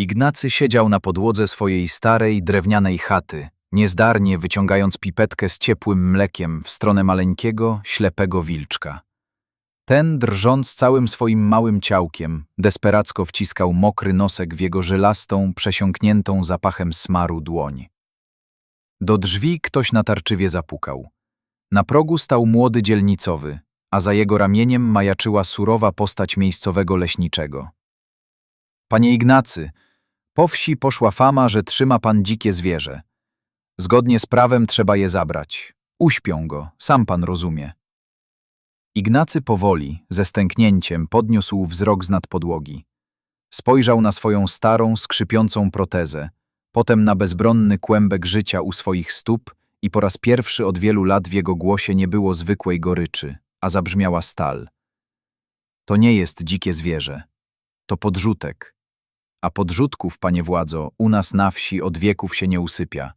Ignacy siedział na podłodze swojej starej, drewnianej chaty, niezdarnie wyciągając pipetkę z ciepłym mlekiem w stronę maleńkiego, ślepego wilczka. Ten, drżąc całym swoim małym ciałkiem, desperacko wciskał mokry nosek w jego żylastą, przesiąkniętą zapachem smaru dłoń. Do drzwi ktoś natarczywie zapukał. Na progu stał młody dzielnicowy, a za jego ramieniem majaczyła surowa postać miejscowego leśniczego. Panie Ignacy, po wsi poszła fama, że trzyma pan dzikie zwierzę. Zgodnie z prawem trzeba je zabrać. Uśpią go, sam pan rozumie. Ignacy powoli, ze stęknięciem, podniósł wzrok z nad podłogi. Spojrzał na swoją starą, skrzypiącą protezę, potem na bezbronny kłębek życia u swoich stóp i po raz pierwszy od wielu lat w jego głosie nie było zwykłej goryczy, a zabrzmiała stal. To nie jest dzikie zwierzę. To podrzutek. A podrzutków, panie władzo, u nas na wsi od wieków się nie usypia.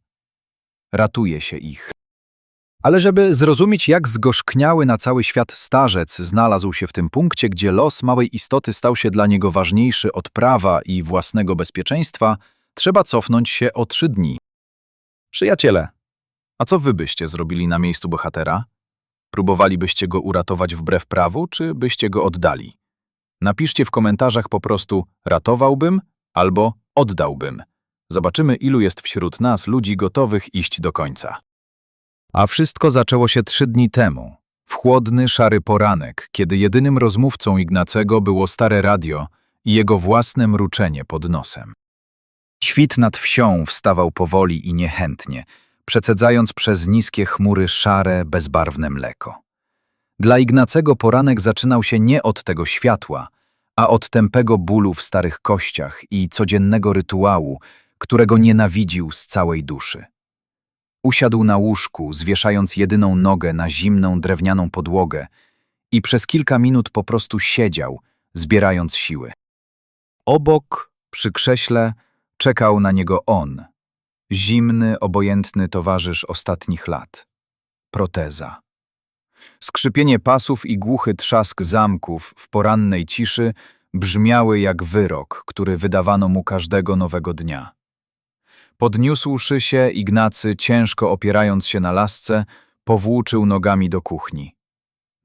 Ratuje się ich. Ale żeby zrozumieć, jak zgorzkniały na cały świat starzec znalazł się w tym punkcie, gdzie los małej istoty stał się dla niego ważniejszy od prawa i własnego bezpieczeństwa, trzeba cofnąć się o trzy dni. Przyjaciele, a co wy byście zrobili na miejscu bohatera? Próbowalibyście go uratować wbrew prawu, czy byście go oddali? Napiszcie w komentarzach po prostu ratowałbym albo oddałbym. Zobaczymy, ilu jest wśród nas ludzi gotowych iść do końca. A wszystko zaczęło się trzy dni temu, w chłodny, szary poranek, kiedy jedynym rozmówcą Ignacego było stare radio i jego własne mruczenie pod nosem. Świt nad wsią wstawał powoli i niechętnie, przecedzając przez niskie chmury szare, bezbarwne mleko. Dla Ignacego poranek zaczynał się nie od tego światła, a od tępego bólu w starych kościach i codziennego rytuału, którego nienawidził z całej duszy. Usiadł na łóżku, zwieszając jedyną nogę na zimną drewnianą podłogę i przez kilka minut po prostu siedział, zbierając siły. Obok, przy krześle, czekał na niego on, zimny, obojętny towarzysz ostatnich lat. Proteza. Skrzypienie pasów i głuchy trzask zamków w porannej ciszy brzmiały jak wyrok, który wydawano mu każdego nowego dnia. Podniósłszy się, Ignacy, ciężko opierając się na lasce, powłóczył nogami do kuchni.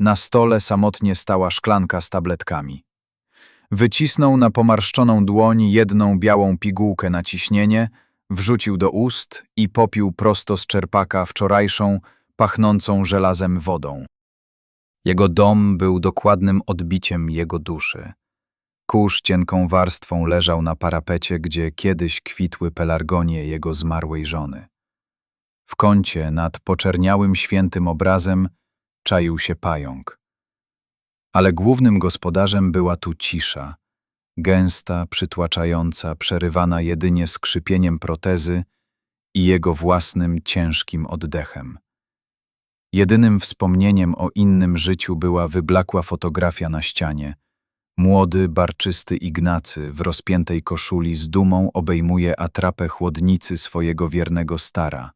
Na stole samotnie stała szklanka z tabletkami. Wycisnął na pomarszczoną dłoń jedną białą pigułkę na ciśnienie, wrzucił do ust i popił prosto z czerpaka wczorajszą, pachnącą żelazem wodą. Jego dom był dokładnym odbiciem jego duszy. Kurz cienką warstwą leżał na parapecie, gdzie kiedyś kwitły pelargonie jego zmarłej żony. W kącie nad poczerniałym świętym obrazem czaił się pająk. Ale głównym gospodarzem była tu cisza, gęsta, przytłaczająca, przerywana jedynie skrzypieniem protezy i jego własnym ciężkim oddechem. Jedynym wspomnieniem o innym życiu była wyblakła fotografia na ścianie. Młody, barczysty Ignacy w rozpiętej koszuli z dumą obejmuje atrapę chłodnicy swojego wiernego stara.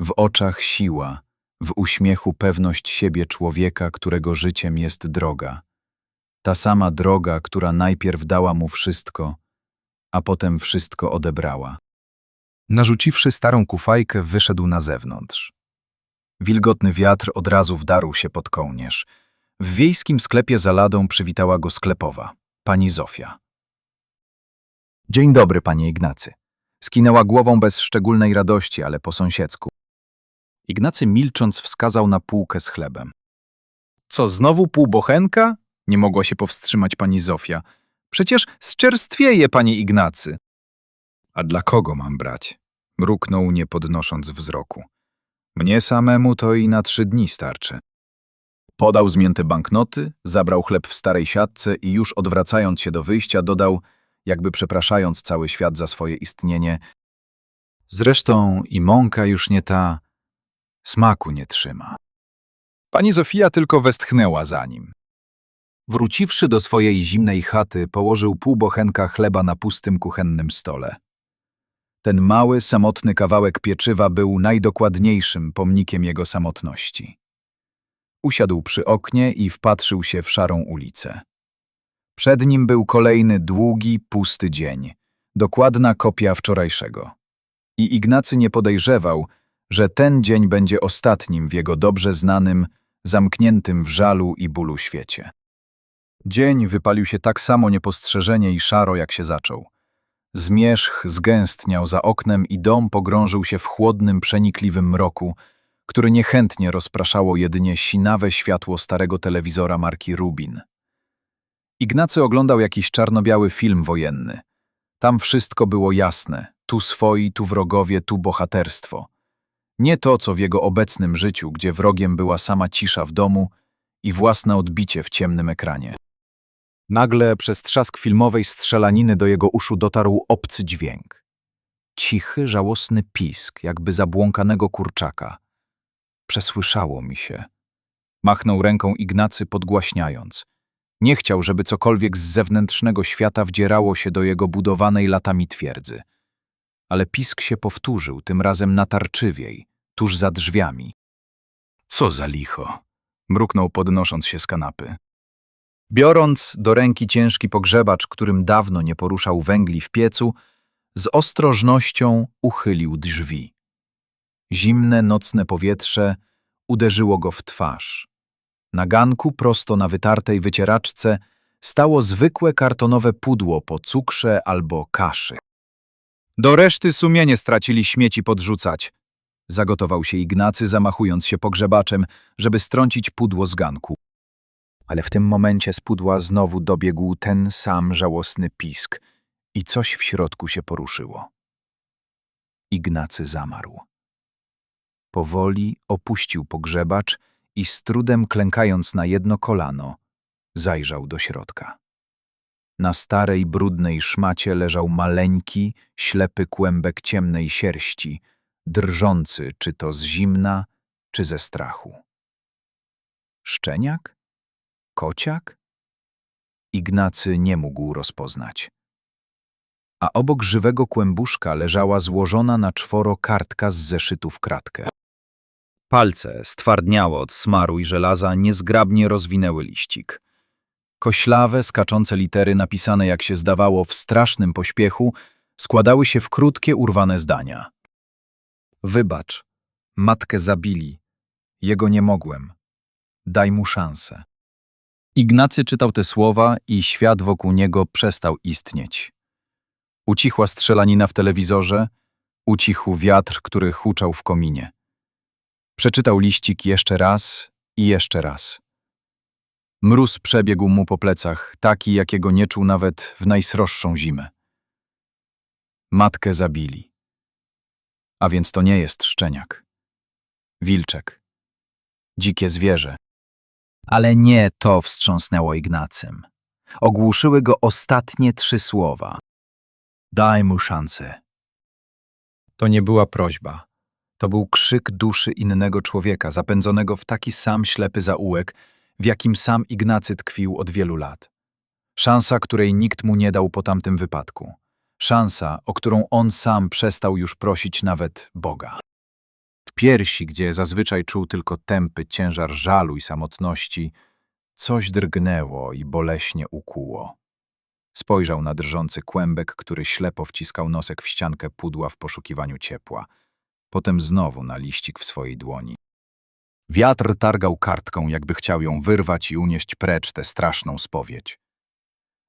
W oczach siła, w uśmiechu pewność siebie człowieka, którego życiem jest droga. Ta sama droga, która najpierw dała mu wszystko, a potem wszystko odebrała. Narzuciwszy starą kufajkę, wyszedł na zewnątrz. Wilgotny wiatr od razu wdarł się pod kołnierz. W wiejskim sklepie za ladą przywitała go sklepowa, pani Zofia. Dzień dobry, panie Ignacy. Skinęła głową bez szczególnej radości, ale po sąsiedzku. Ignacy milcząc wskazał na półkę z chlebem. Co, znowu półbochenka? Nie mogła się powstrzymać pani Zofia. Przecież zczerstwieje, panie Ignacy. A dla kogo mam brać? Mruknął, nie podnosząc wzroku. Mnie samemu to i na trzy dni starczy. Podał zmięte banknoty, zabrał chleb w starej siatce i już odwracając się do wyjścia dodał, jakby przepraszając cały świat za swoje istnienie, zresztą i mąka już nie ta, smaku nie trzyma. Pani Zofia tylko westchnęła za nim. Wróciwszy do swojej zimnej chaty, położył pół bochenka chleba na pustym kuchennym stole. Ten mały, samotny kawałek pieczywa był najdokładniejszym pomnikiem jego samotności. Usiadł przy oknie i wpatrzył się w szarą ulicę. Przed nim był kolejny długi, pusty dzień, Dokładna kopia wczorajszego. I Ignacy nie podejrzewał, że ten dzień będzie ostatnim w jego dobrze znanym, zamkniętym w żalu i bólu świecie. Dzień wypalił się tak samo niepostrzeżenie i szaro, jak się zaczął. Zmierzch zgęstniał za oknem i dom pogrążył się w chłodnym, przenikliwym mroku, który niechętnie rozpraszało jedynie sinawe światło starego telewizora marki Rubin. Ignacy oglądał jakiś czarno-biały film wojenny. Tam wszystko było jasne, tu swoi, tu wrogowie, tu bohaterstwo. Nie to, co w jego obecnym życiu, gdzie wrogiem była sama cisza w domu i własne odbicie w ciemnym ekranie. Nagle przez trzask filmowej strzelaniny do jego uszu dotarł obcy dźwięk. Cichy, żałosny pisk, jakby zabłąkanego kurczaka. Przesłyszało mi się. Machnął ręką Ignacy podgłaśniając. Nie chciał, żeby cokolwiek z zewnętrznego świata wdzierało się do jego budowanej latami twierdzy. Ale pisk się powtórzył, tym razem natarczywiej, tuż za drzwiami. Co za licho! Mruknął podnosząc się z kanapy. Biorąc do ręki ciężki pogrzebacz, którym dawno nie poruszał węgli w piecu, z ostrożnością uchylił drzwi. Zimne, nocne powietrze uderzyło go w twarz. Na ganku, prosto na wytartej wycieraczce, stało zwykłe kartonowe pudło po cukrze albo kaszy. Do reszty sumienie stracili śmieci podrzucać. Zagotował się Ignacy, zamachując się pogrzebaczem, żeby strącić pudło z ganku. Ale w tym momencie z pudła znowu dobiegł ten sam żałosny pisk i coś w środku się poruszyło. Ignacy zamarł. Powoli opuścił pogrzebacz i z trudem klękając na jedno kolano, zajrzał do środka. Na starej, brudnej szmacie leżał maleńki, ślepy kłębek ciemnej sierści, drżący czy to z zimna, czy ze strachu. Szczeniak? Kociak? Ignacy nie mógł rozpoznać. A obok żywego kłębuszka leżała złożona na czworo kartka z zeszytu w kratkę. Palce, stwardniałe od smaru i żelaza, niezgrabnie rozwinęły liścik. Koślawe, skaczące litery napisane, jak się zdawało, w strasznym pośpiechu, składały się w krótkie, urwane zdania. Wybacz, matkę zabili. Jego nie mogłem. Daj mu szansę. Ignacy czytał te słowa i świat wokół niego przestał istnieć. Ucichła strzelanina w telewizorze, ucichł wiatr, który huczał w kominie. Przeczytał liścik jeszcze raz i jeszcze raz. Mróz przebiegł mu po plecach, taki, jakiego nie czuł nawet w najsroższą zimę. Matkę zabili. A więc to nie jest szczeniak. Wilczek. Dzikie zwierzę. Ale nie to wstrząsnęło Ignacym. Ogłuszyły go ostatnie trzy słowa. Daj mu szansę. To nie była prośba. To był krzyk duszy innego człowieka, zapędzonego w taki sam ślepy zaułek, w jakim sam Ignacy tkwił od wielu lat. Szansa, której nikt mu nie dał po tamtym wypadku. Szansa, o którą on sam przestał już prosić nawet Boga. Piersi, gdzie zazwyczaj czuł tylko tępy ciężar żalu i samotności, coś drgnęło i boleśnie ukuło. Spojrzał na drżący kłębek, który ślepo wciskał nosek w ściankę pudła w poszukiwaniu ciepła. Potem znowu na liścik w swojej dłoni. Wiatr targał kartką, jakby chciał ją wyrwać i unieść precz tę straszną spowiedź.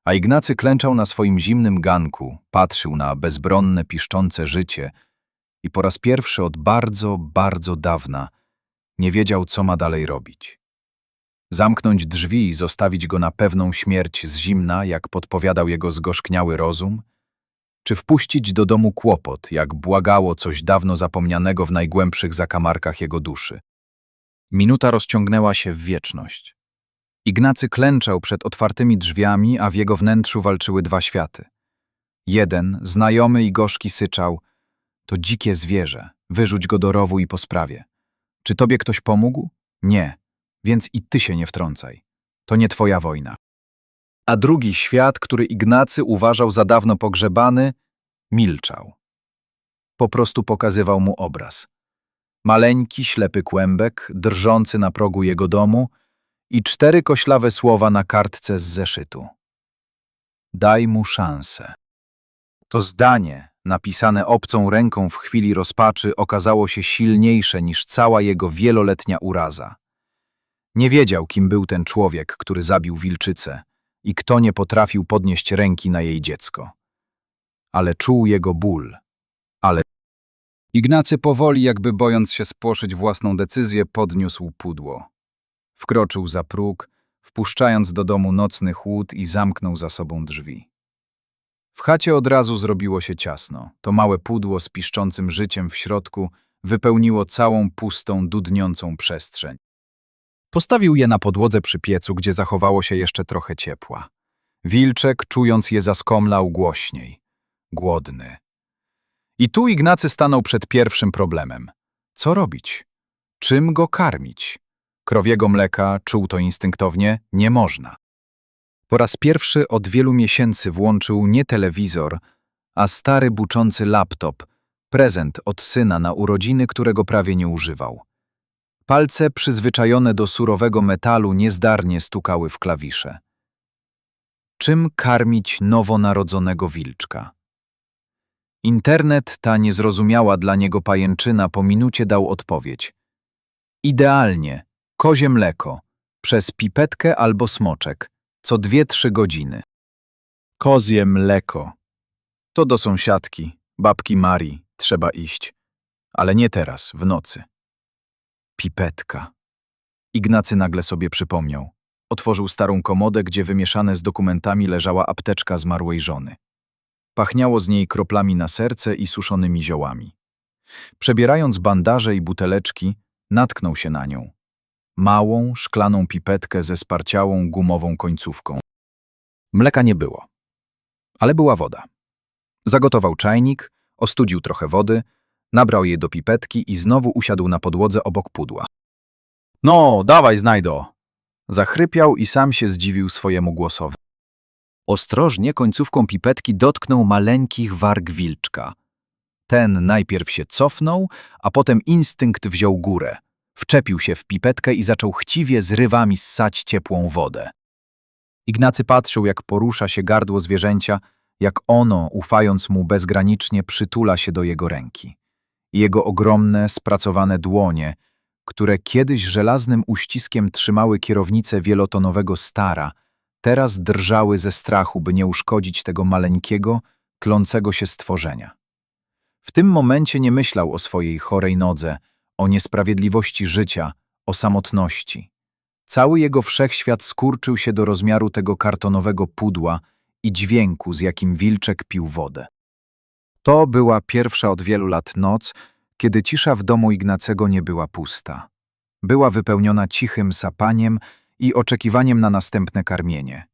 A Ignacy klęczał na swoim zimnym ganku, patrzył na bezbronne, piszczące życie i po raz pierwszy od bardzo, bardzo dawna nie wiedział, co ma dalej robić. Zamknąć drzwi i zostawić go na pewną śmierć z zimna, jak podpowiadał jego zgorzkniały rozum? Czy wpuścić do domu kłopot, jak błagało coś dawno zapomnianego w najgłębszych zakamarkach jego duszy? Minuta rozciągnęła się w wieczność. Ignacy klęczał przed otwartymi drzwiami, a w jego wnętrzu walczyły dwa światy. Jeden, znajomy i gorzki, syczał – to dzikie zwierzę, wyrzuć go do rowu i po sprawie. Czy tobie ktoś pomógł? Nie, więc i ty się nie wtrącaj. To nie twoja wojna. A drugi świat, który Ignacy uważał za dawno pogrzebany, milczał. Po prostu pokazywał mu obraz. Maleńki, ślepy kłębek, drżący na progu jego domu i cztery koślawe słowa na kartce z zeszytu. Daj mu szansę. To zdanie, napisane obcą ręką w chwili rozpaczy, okazało się silniejsze niż cała jego wieloletnia uraza. Nie wiedział, kim był ten człowiek, który zabił wilczycę i kto nie potrafił podnieść ręki na jej dziecko. Ale czuł jego ból. Ale Ignacy powoli, jakby bojąc się spłoszyć własną decyzję, podniósł pudło. Wkroczył za próg, wpuszczając do domu nocny chłód i zamknął za sobą drzwi. W chacie od razu zrobiło się ciasno. To małe pudło z piszczącym życiem w środku wypełniło całą pustą, dudniącą przestrzeń. Postawił je na podłodze przy piecu, gdzie zachowało się jeszcze trochę ciepła. Wilczek, czując je, zaskomlał głośniej. Głodny. I tu Ignacy stanął przed pierwszym problemem. Co robić? Czym go karmić? Krowiego mleka, czuł to instynktownie, nie można. Po raz pierwszy od wielu miesięcy włączył nie telewizor, a stary buczący laptop, prezent od syna na urodziny, którego prawie nie używał. Palce przyzwyczajone do surowego metalu niezdarnie stukały w klawisze. Czym karmić nowonarodzonego wilczka? Internet, ta niezrozumiała dla niego pajęczyna, po minucie dał odpowiedź. Idealnie, kozie mleko, przez pipetkę albo smoczek, co dwie-trzy godziny. Kozie mleko. To do sąsiadki, babki Marii, trzeba iść. Ale nie teraz, w nocy. Pipetka. Ignacy nagle sobie przypomniał. Otworzył starą komodę, gdzie wymieszane z dokumentami leżała apteczka zmarłej żony. Pachniało z niej kroplami na serce i suszonymi ziołami. Przebierając bandaże i buteleczki, natknął się na nią. Małą, szklaną pipetkę ze sparciałą, gumową końcówką. Mleka nie było, ale była woda. Zagotował czajnik, ostudził trochę wody, nabrał jej do pipetki i znowu usiadł na podłodze obok pudła. No, dawaj, znajdo! Zachrypiał i sam się zdziwił swojemu głosowi. Ostrożnie końcówką pipetki dotknął maleńkich warg wilczka. Ten najpierw się cofnął, a potem instynkt wziął górę. Wczepił się w pipetkę i zaczął chciwie z rywami ssać ciepłą wodę. Ignacy patrzył, jak porusza się gardło zwierzęcia, jak ono, ufając mu bezgranicznie, przytula się do jego ręki. Jego ogromne, spracowane dłonie, które kiedyś żelaznym uściskiem trzymały kierownicę wielotonowego stara, teraz drżały ze strachu, by nie uszkodzić tego maleńkiego, klącego się stworzenia. W tym momencie nie myślał o swojej chorej nodze, o niesprawiedliwości życia, o samotności. Cały jego wszechświat skurczył się do rozmiaru tego kartonowego pudła i dźwięku, z jakim wilczek pił wodę. To była pierwsza od wielu lat noc, kiedy cisza w domu Ignacego nie była pusta. Była wypełniona cichym sapaniem i oczekiwaniem na następne karmienie.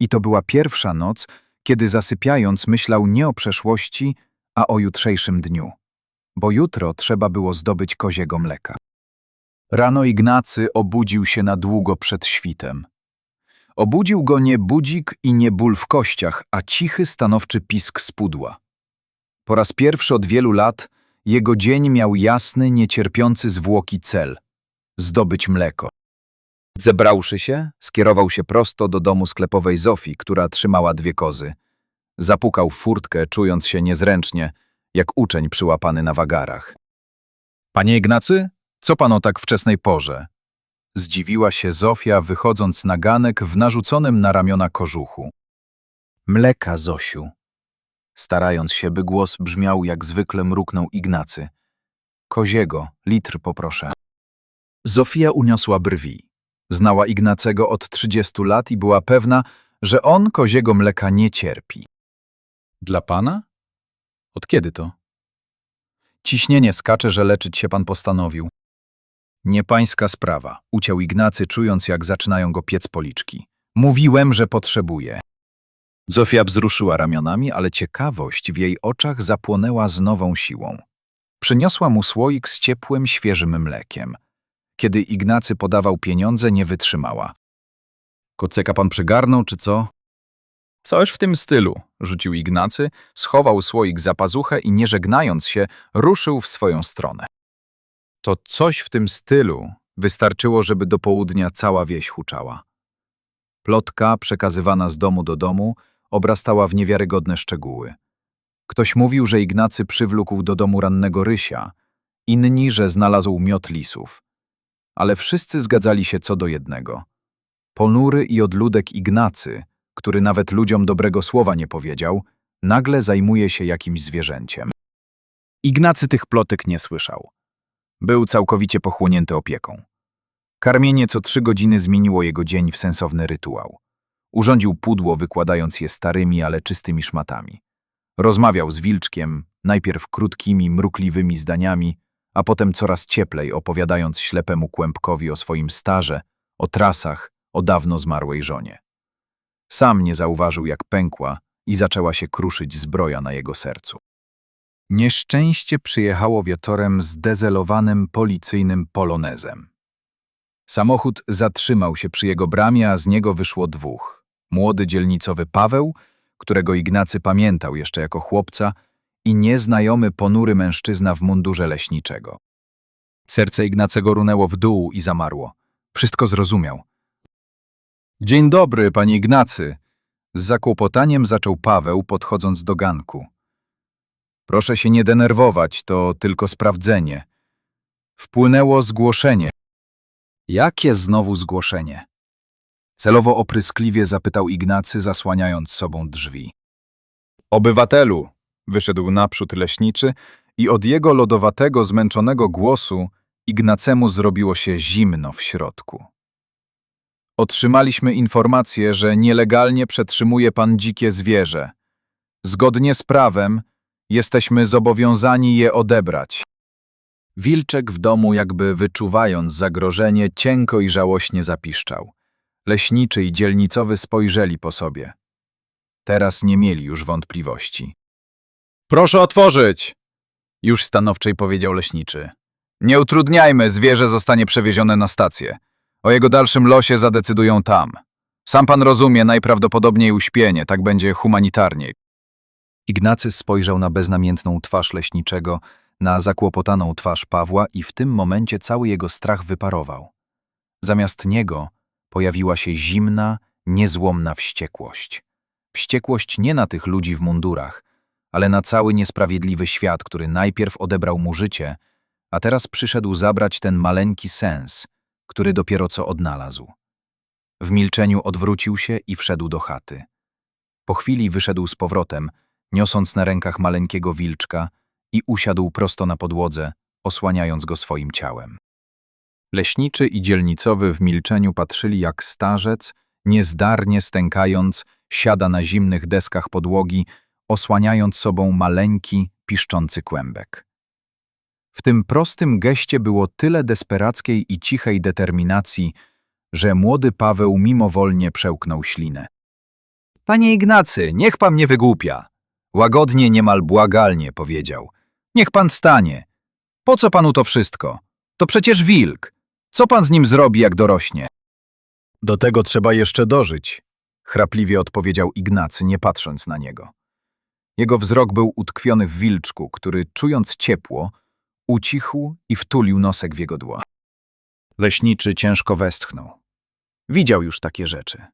I to była pierwsza noc, kiedy zasypiając myślał nie o przeszłości, a o jutrzejszym dniu. Bo jutro trzeba było zdobyć koziego mleka. Rano Ignacy obudził się na długo przed świtem. Obudził go nie budzik i nie ból w kościach, a cichy, stanowczy pisk z pudła. Po raz pierwszy od wielu lat jego dzień miał jasny, niecierpiący zwłoki cel – zdobyć mleko. Zebrawszy się, skierował się prosto do domu sklepowej Zofii, która trzymała dwie kozy. Zapukał w furtkę, czując się niezręcznie, jak uczeń przyłapany na wagarach. Panie Ignacy, co pan o tak wczesnej porze? Zdziwiła się Zofia, wychodząc na ganek w narzuconym na ramiona kożuchu. Mleka, Zosiu. Starając się, by głos brzmiał jak zwykle mruknął Ignacy. Koziego, litr poproszę. Zofia uniosła brwi. Znała Ignacego od trzydziestu lat i była pewna, że on koziego mleka nie cierpi. Dla pana? Od kiedy to? Ciśnienie skacze, że leczyć się pan postanowił. Nie pańska sprawa, uciął Ignacy, czując jak zaczynają go piec policzki. Mówiłem, że potrzebuję. Zofia wzruszyła ramionami, ale ciekawość w jej oczach zapłonęła z nową siłą. Przyniosła mu słoik z ciepłym, świeżym mlekiem. Kiedy Ignacy podawał pieniądze, nie wytrzymała. Koceka pan przygarnął, czy co? Coś w tym stylu, rzucił Ignacy, schował słoik za pazuchę i nie żegnając się, ruszył w swoją stronę. To coś w tym stylu wystarczyło, żeby do południa cała wieś huczała. Plotka, przekazywana z domu do domu, obrastała w niewiarygodne szczegóły. Ktoś mówił, że Ignacy przywlókł do domu rannego Rysia, inni, że znalazł miot lisów. Ale wszyscy zgadzali się co do jednego. Ponury i odludek Ignacy, który nawet ludziom dobrego słowa nie powiedział, nagle zajmuje się jakimś zwierzęciem. Ignacy tych plotek nie słyszał. Był całkowicie pochłonięty opieką. Karmienie co trzy godziny zmieniło jego dzień w sensowny rytuał. Urządził pudło, wykładając je starymi, ale czystymi szmatami. Rozmawiał z Wilczkiem, najpierw krótkimi, mrukliwymi zdaniami, a potem coraz cieplej opowiadając ślepemu kłębkowi o swoim starze, o trasach, o dawno zmarłej żonie. Sam nie zauważył, jak pękła i zaczęła się kruszyć zbroja na jego sercu. Nieszczęście przyjechało wieczorem zdezelowanym policyjnym polonezem. Samochód zatrzymał się przy jego bramie, a z niego wyszło dwóch. Młody dzielnicowy Paweł, którego Ignacy pamiętał jeszcze jako chłopca, i nieznajomy ponury mężczyzna w mundurze leśniczego. Serce Ignacego runęło w dół i zamarło. Wszystko zrozumiał. Dzień dobry, panie Ignacy. Z zakłopotaniem zaczął Paweł, podchodząc do ganku. Proszę się nie denerwować, to tylko sprawdzenie. Wpłynęło zgłoszenie. Jakie znowu zgłoszenie? Celowo opryskliwie zapytał Ignacy, zasłaniając sobą drzwi. Obywatelu, wyszedł naprzód leśniczy i od jego lodowatego, zmęczonego głosu Ignacemu zrobiło się zimno w środku. Otrzymaliśmy informację, że nielegalnie przetrzymuje pan dzikie zwierzę. Zgodnie z prawem jesteśmy zobowiązani je odebrać. Wilczek w domu, jakby wyczuwając zagrożenie, cienko i żałośnie zapiszczał. Leśniczy i dzielnicowy spojrzeli po sobie. Teraz nie mieli już wątpliwości. Proszę otworzyć! Już stanowczej powiedział leśniczy. Nie utrudniajmy, zwierzę zostanie przewiezione na stację. O jego dalszym losie zadecydują tam. Sam pan rozumie, najprawdopodobniej uśpienie, tak będzie humanitarniej. Ignacy spojrzał na beznamiętną twarz leśniczego, na zakłopotaną twarz Pawła i w tym momencie cały jego strach wyparował. Zamiast niego pojawiła się zimna, niezłomna wściekłość. Wściekłość nie na tych ludzi w mundurach, ale na cały niesprawiedliwy świat, który najpierw odebrał mu życie, a teraz przyszedł zabrać ten maleńki sens, który dopiero co odnalazł. W milczeniu odwrócił się i wszedł do chaty. Po chwili wyszedł z powrotem, niosąc na rękach maleńkiego wilczka i usiadł prosto na podłodze, osłaniając go swoim ciałem. Leśniczy i dzielnicowy w milczeniu patrzyli, jak starzec, niezdarnie stękając, siada na zimnych deskach podłogi, osłaniając sobą maleńki, piszczący kłębek. W tym prostym geście było tyle desperackiej i cichej determinacji, że młody Paweł mimowolnie przełknął ślinę. Panie Ignacy, niech pan nie wygłupia. Łagodnie, niemal błagalnie powiedział. Niech pan stanie. Po co panu to wszystko? To przecież wilk. Co pan z nim zrobi, jak dorośnie? Do tego trzeba jeszcze dożyć, chrapliwie odpowiedział Ignacy, nie patrząc na niego. Jego wzrok był utkwiony w wilczku, który, czując ciepło, ucichł i wtulił nosek w jego dłoń. Leśniczy ciężko westchnął. Widział już takie rzeczy.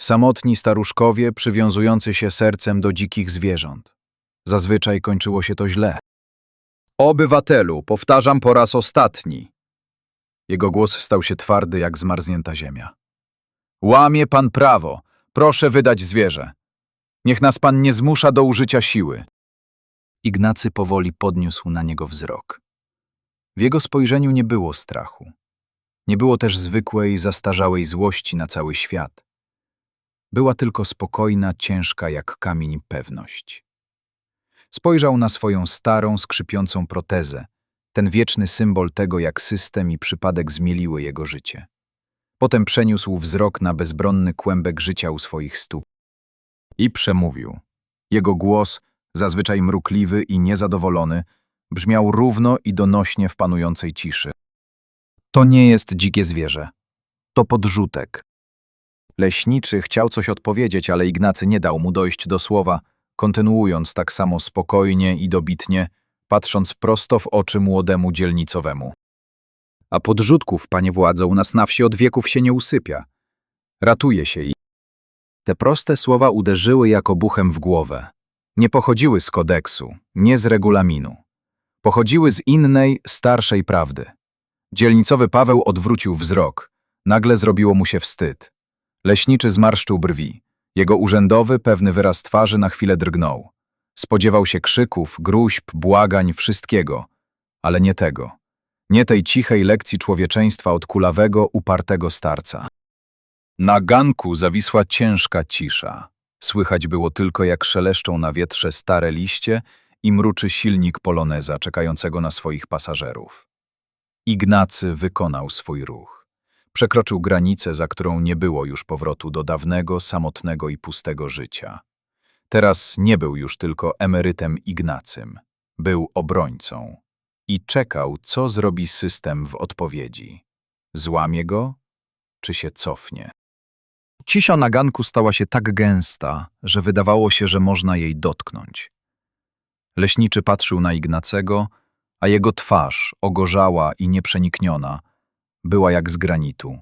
Samotni staruszkowie przywiązujący się sercem do dzikich zwierząt. Zazwyczaj kończyło się to źle. Obywatelu, powtarzam po raz ostatni. Jego głos stał się twardy jak zmarznięta ziemia. Łamie pan prawo. Proszę wydać zwierzę. Niech nas pan nie zmusza do użycia siły. Ignacy powoli podniósł na niego wzrok. W jego spojrzeniu nie było strachu. Nie było też zwykłej, zastarzałej złości na cały świat. Była tylko spokojna, ciężka jak kamień pewność. Spojrzał na swoją starą, skrzypiącą protezę, ten wieczny symbol tego, jak system i przypadek zmieliły jego życie. Potem przeniósł wzrok na bezbronny kłębek życia u swoich stóp. I przemówił. Jego głos, zazwyczaj mrukliwy i niezadowolony, brzmiał równo i donośnie w panującej ciszy. To nie jest dzikie zwierzę. To podrzutek. Leśniczy chciał coś odpowiedzieć, ale Ignacy nie dał mu dojść do słowa, kontynuując tak samo spokojnie i dobitnie, patrząc prosto w oczy młodemu dzielnicowemu. A podrzutków, panie władzo, u nas na wsi od wieków się nie usypia. Ratuje się i... Te proste słowa uderzyły jak obuchem w głowę. Nie pochodziły z kodeksu, nie z regulaminu. Pochodziły z innej, starszej prawdy. Dzielnicowy Paweł odwrócił wzrok. Nagle zrobiło mu się wstyd. Leśniczy zmarszczył brwi. Jego urzędowy, pewny wyraz twarzy na chwilę drgnął. Spodziewał się krzyków, gruźb, błagań, wszystkiego, ale nie tego. Nie tej cichej lekcji człowieczeństwa od kulawego, upartego starca. Na ganku zawisła ciężka cisza. Słychać było tylko, jak szeleszczą na wietrze stare liście i mruczy silnik poloneza czekającego na swoich pasażerów. Ignacy wykonał swój ruch. Przekroczył granicę, za którą nie było już powrotu do dawnego, samotnego i pustego życia. Teraz nie był już tylko emerytem Ignacym. Był obrońcą. I czekał, co zrobi system w odpowiedzi. Złamie go, czy się cofnie? Cisza na ganku stała się tak gęsta, że wydawało się, że można jej dotknąć. Leśniczy patrzył na Ignacego, a jego twarz, ogorzała i nieprzenikniona, była jak z granitu.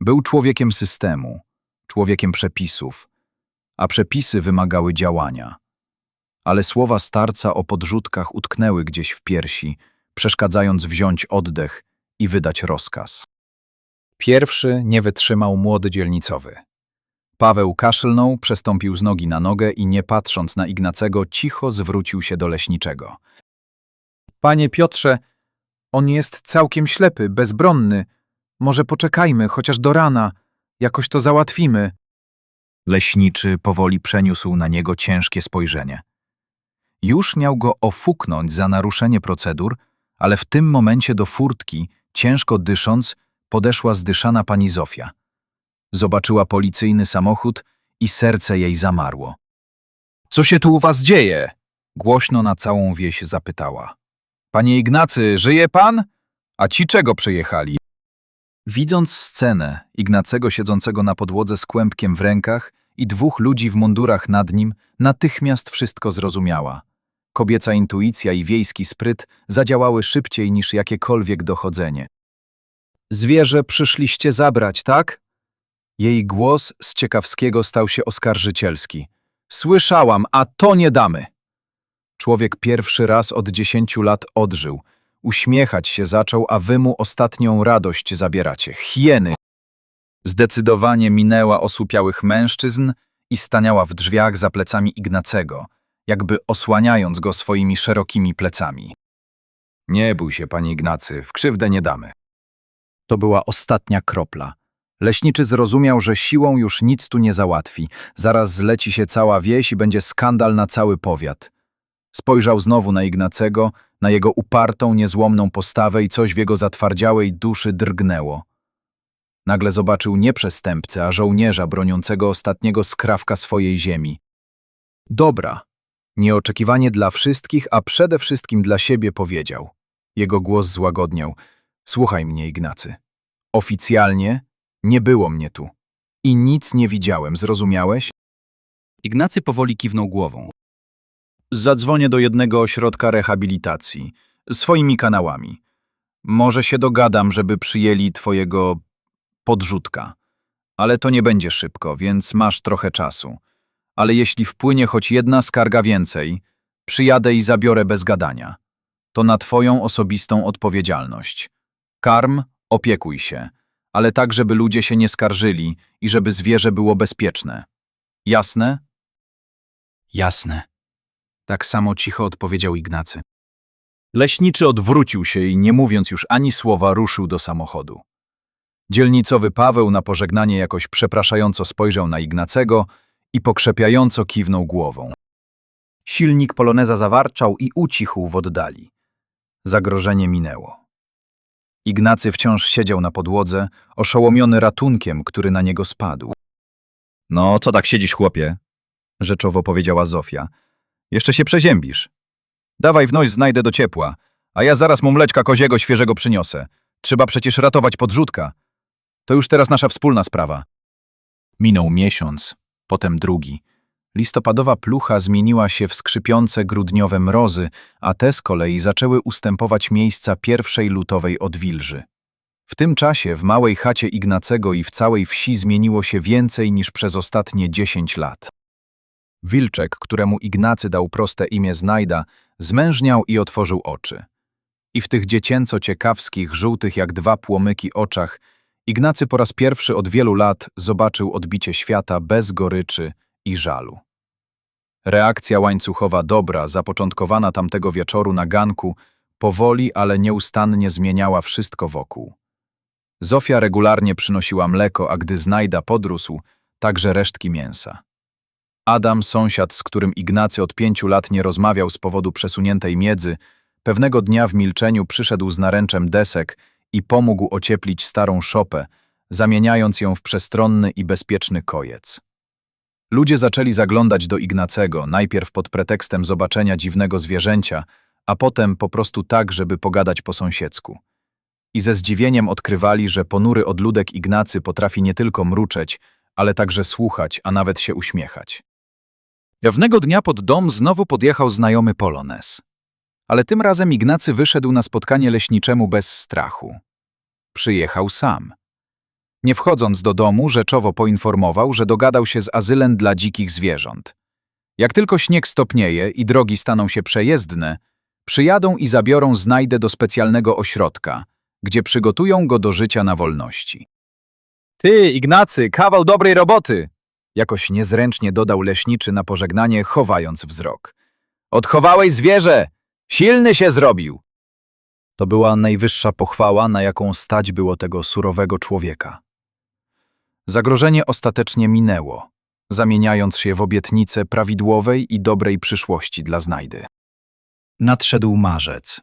Był człowiekiem systemu, człowiekiem przepisów, a przepisy wymagały działania. Ale słowa starca o podrzutkach utknęły gdzieś w piersi, przeszkadzając wziąć oddech i wydać rozkaz. Pierwszy nie wytrzymał młody dzielnicowy. Paweł kaszlnął, przestąpił z nogi na nogę i nie patrząc na Ignacego, cicho zwrócił się do leśniczego. Panie Piotrze, on jest całkiem ślepy, bezbronny. Może poczekajmy, chociaż do rana. Jakoś to załatwimy. Leśniczy powoli przeniósł na niego ciężkie spojrzenie. Już miał go ofuknąć za naruszenie procedur, ale w tym momencie do furtki, ciężko dysząc, podeszła zdyszana pani Zofia. Zobaczyła policyjny samochód i serce jej zamarło. Co się tu u was dzieje? Głośno na całą wieś zapytała. Panie Ignacy, żyje pan? A ci czego przyjechali? Widząc scenę Ignacego siedzącego na podłodze z kłębkiem w rękach i dwóch ludzi w mundurach nad nim, natychmiast wszystko zrozumiała. Kobieca intuicja i wiejski spryt zadziałały szybciej niż jakiekolwiek dochodzenie. Zwierzę przyszliście zabrać, tak? Jej głos z ciekawskiego stał się oskarżycielski. Słyszałam, a to nie damy. Człowiek pierwszy raz od dziesięciu lat odżył. Uśmiechać się zaczął, a wy mu ostatnią radość zabieracie. Hieny! Zdecydowanie minęła osłupiałych mężczyzn i staniała w drzwiach za plecami Ignacego, jakby osłaniając go swoimi szerokimi plecami. Nie bój się, panie Ignacy, w krzywdę nie damy. To była ostatnia kropla. Leśniczy zrozumiał, że siłą już nic tu nie załatwi. Zaraz zleci się cała wieś i będzie skandal na cały powiat. Spojrzał znowu na Ignacego, na jego upartą, niezłomną postawę i coś w jego zatwardziałej duszy drgnęło. Nagle zobaczył nie przestępcę, a żołnierza broniącego ostatniego skrawka swojej ziemi. Dobra, nieoczekiwanie dla wszystkich, a przede wszystkim dla siebie powiedział. Jego głos złagodniał. Słuchaj mnie, Ignacy. Oficjalnie nie było mnie tu. I nic nie widziałem, zrozumiałeś? Ignacy powoli kiwnął głową. Zadzwonię do jednego ośrodka rehabilitacji, swoimi kanałami. Może się dogadam, żeby przyjęli twojego podrzutka. Ale to nie będzie szybko, więc masz trochę czasu. Ale jeśli wpłynie choć jedna skarga więcej, przyjadę i zabiorę bez gadania. To na twoją osobistą odpowiedzialność. Karm, opiekuj się, ale tak, żeby ludzie się nie skarżyli i żeby zwierzę było bezpieczne. Jasne? Jasne. Tak samo cicho odpowiedział Ignacy. Leśniczy odwrócił się i nie mówiąc już ani słowa ruszył do samochodu. Dzielnicowy Paweł na pożegnanie jakoś przepraszająco spojrzał na Ignacego i pokrzepiająco kiwnął głową. Silnik poloneza zawarczał i ucichł w oddali. Zagrożenie minęło. Ignacy wciąż siedział na podłodze, oszołomiony ratunkiem, który na niego spadł. No, co tak siedzisz, chłopie? Rzeczowo powiedziała Zofia. Jeszcze się przeziębisz. Dawaj wnoś znajdę do ciepła, a ja zaraz mu mleczka koziego świeżego przyniosę. Trzeba przecież ratować podrzutka. To już teraz nasza wspólna sprawa. Minął miesiąc, potem drugi. Listopadowa plucha zmieniła się w skrzypiące grudniowe mrozy, a te z kolei zaczęły ustępować miejsca pierwszej lutowej odwilży. W tym czasie w małej chacie Ignacego i w całej wsi zmieniło się więcej niż przez ostatnie dziesięć lat. Wilczek, któremu Ignacy dał proste imię Znajda, zmężniał i otworzył oczy. I w tych dziecięco ciekawskich, żółtych jak dwa płomyki oczach Ignacy po raz pierwszy od wielu lat zobaczył odbicie świata bez goryczy i żalu. Reakcja łańcuchowa dobra, zapoczątkowana tamtego wieczoru na ganku, powoli, ale nieustannie zmieniała wszystko wokół. Zofia regularnie przynosiła mleko, a gdy znajda podrósł, także resztki mięsa. Adam, sąsiad, z którym Ignacy od pięciu lat nie rozmawiał z powodu przesuniętej miedzy, pewnego dnia w milczeniu przyszedł z naręczem desek i pomógł ocieplić starą szopę, zamieniając ją w przestronny i bezpieczny kojec. Ludzie zaczęli zaglądać do Ignacego, najpierw pod pretekstem zobaczenia dziwnego zwierzęcia, a potem po prostu tak, żeby pogadać po sąsiedzku. I ze zdziwieniem odkrywali, że ponury odludek Ignacy potrafi nie tylko mruczeć, ale także słuchać, a nawet się uśmiechać. Pewnego dnia pod dom znowu podjechał znajomy Polones. Ale tym razem Ignacy wyszedł na spotkanie leśniczemu bez strachu. Przyjechał sam. Nie wchodząc do domu, rzeczowo poinformował, że dogadał się z azylem dla dzikich zwierząt. Jak tylko śnieg stopnieje i drogi staną się przejezdne, przyjadą i zabiorą znajdę do specjalnego ośrodka, gdzie przygotują go do życia na wolności. Ty, Ignacy, kawał dobrej roboty! Jakoś niezręcznie dodał leśniczy na pożegnanie, chowając wzrok. Odchowałeś zwierzę! Silny się zrobił! To była najwyższa pochwała, na jaką stać było tego surowego człowieka. Zagrożenie ostatecznie minęło, zamieniając się w obietnicę prawidłowej i dobrej przyszłości dla znajdy. Nadszedł marzec.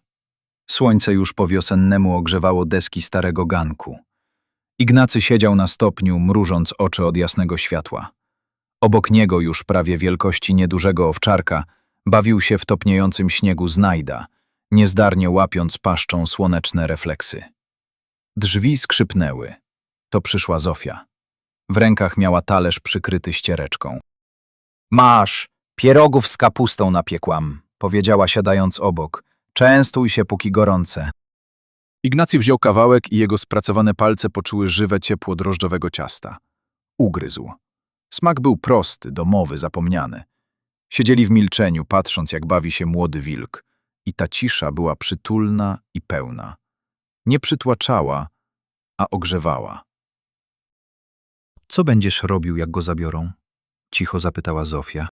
Słońce już po wiosennemu ogrzewało deski starego ganku. Ignacy siedział na stopniu, mrużąc oczy od jasnego światła. Obok niego, już prawie wielkości niedużego owczarka, bawił się w topniejącym śniegu znajda, niezdarnie łapiąc paszczą słoneczne refleksy. Drzwi skrzypnęły. To przyszła Zofia. W rękach miała talerz przykryty ściereczką. Masz, pierogów z kapustą napiekłam, powiedziała siadając obok. Częstuj się, póki gorące. Ignacy wziął kawałek i jego spracowane palce poczuły żywe ciepło drożdżowego ciasta. Ugryzł. Smak był prosty, domowy, zapomniany. Siedzieli w milczeniu, patrząc, jak bawi się młody wilk. I ta cisza była przytulna i pełna. Nie przytłaczała, a ogrzewała. Co będziesz robił, jak go zabiorą? Cicho zapytała Zofia.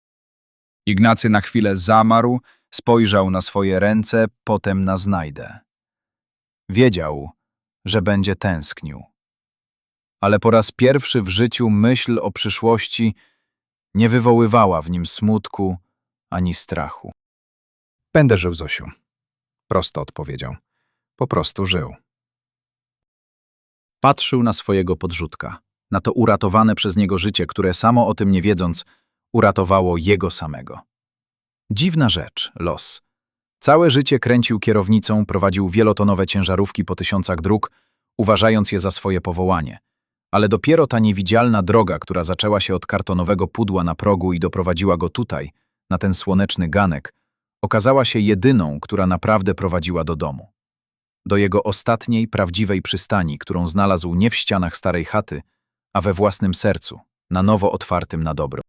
Ignacy na chwilę zamarł, spojrzał na swoje ręce, potem na znajdę. Wiedział, że będzie tęsknił. Ale po raz pierwszy w życiu myśl o przyszłości nie wywoływała w nim smutku ani strachu. Będę żył, Zosiu. Prosto odpowiedział. Po prostu żył. Patrzył na swojego podrzutka, na to uratowane przez niego życie, które samo o tym nie wiedząc, uratowało jego samego. Dziwna rzecz, los. Całe życie kręcił kierownicą, prowadził wielotonowe ciężarówki po tysiącach dróg, uważając je za swoje powołanie. Ale dopiero ta niewidzialna droga, która zaczęła się od kartonowego pudła na progu i doprowadziła go tutaj, na ten słoneczny ganek, okazała się jedyną, która naprawdę prowadziła do domu. Do jego ostatniej, prawdziwej przystani, którą znalazł nie w ścianach starej chaty, a we własnym sercu, na nowo otwartym na dobro.